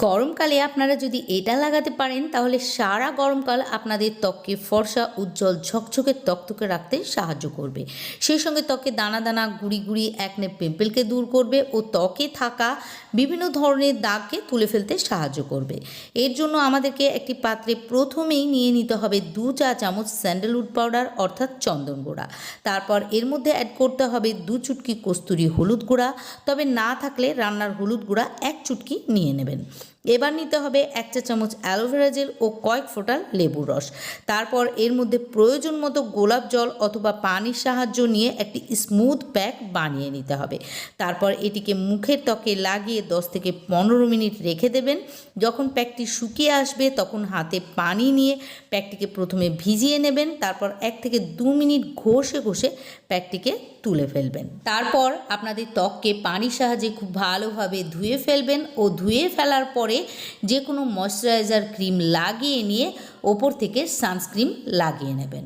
গরমকালে আপনারা যদি এটা লাগাতে পারেন, তাহলে সারা গরমকাল আপনাদের ত্বককে ফর্সা, উজ্জ্বল, ঝকঝকে তকতকে রাখতে সাহায্য করবে। সেই সঙ্গে ত্বকে দানা দানা, গুড়ি গুড়ি, একনে পিম্পলকে দূর করবে ও ত্বকে থাকা বিভিন্ন ধরনের দাগকে তুলে ফেলতে সাহায্য করবে। এর জন্য আমাদেরকে একটি পাত্রে প্রথমেই নিয়ে নিতে হবে দু চা চামচ স্যান্ডেলউড পাউডার, অর্থাৎ চন্দন গুঁড়া। তারপর এর মধ্যে অ্যাড করতে হবে দু চুটকি কস্তুরি হলুদ গুঁড়া। তবে না থাকলে রান্নার হলুদ গুঁড়া এক চুটকি নিয়ে নেবেন। এবার নিতে হবে এক চা চামচ অ্যালোভেরা জেল ও কয়েক ফোঁটা লেবুর রস। তারপর এর মধ্যে প্রয়োজন মতো গোলাপ জল অথবা পানির সাহায্য নিয়ে একটি স্মুথ প্যাক বানিয়ে নিতে হবে। তারপর এটিকে মুখের ত্বকে লাগিয়ে দশ থেকে পনেরো মিনিট রেখে দেবেন। যখন প্যাকটি শুকিয়ে আসবে, তখন হাতে পানি নিয়ে প্যাকটিকে প্রথমে ভিজিয়ে নেবেন। তারপর এক থেকে দু মিনিট ঘষে ঘষে প্যাকটিকে তুলে ফেলবেন। তারপর আপনাদের ত্বককে পানির সাহায্যে খুব ভালোভাবে ধুয়ে ফেলবেন ও ধুয়ে ফেলার পরে যে কোনো ময়শ্চারাইজার ক্রিম লাগিয়ে নিয়ে ওপর থেকে সানস্ক্রিন লাগিয়ে নেবেন।